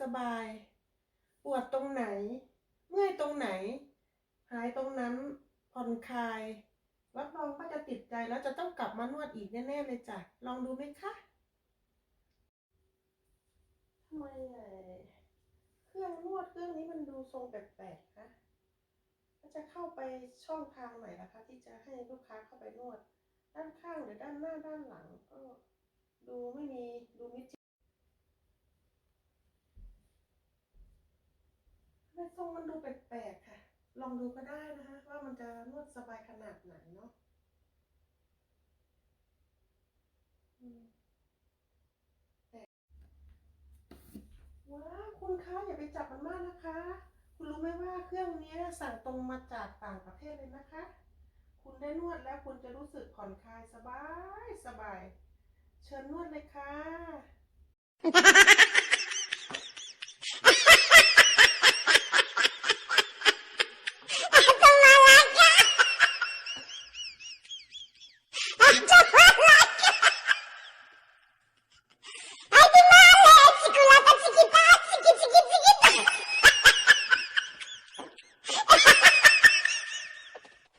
สบายๆ ปวดตรงไหน เมื่อยตรงไหน หายตรงนั้นผ่อนคลายรับรองว่าจะติดใจแล้วจะต้องกลับมานวดอีกแน่ๆเลยจ้ะ ลองดูไหมคะทำไมเอ่ยเครื่องนวดเครื่องนี้มันดูทรงแปลกๆคะแล้วจะเข้าไปช่องทางไหนล่ะคะ ที่จะให้ลูกค้าเข้าไปนวด ด้านข้างหรือด้านหน้าด้านหลังก็ดูไม่มีดูมิจิทำไมท รงมันดูแปลกๆค่ะ ลองดูก็ได้นะคะ ว่ามันจะนวดสบายขนาดไหนเนาะว้าคุณคะอย่าไปจับมันมากนะคะ คุณรู้ไหมว่าเครื่องนี้สั่งตรงมาจากต่างประเทศเลยนะคะ คุณได้นวดแล้วคุณจะรู้สึกผ่อนคลายสบายสบาย เชิญนวดเลยค่ะ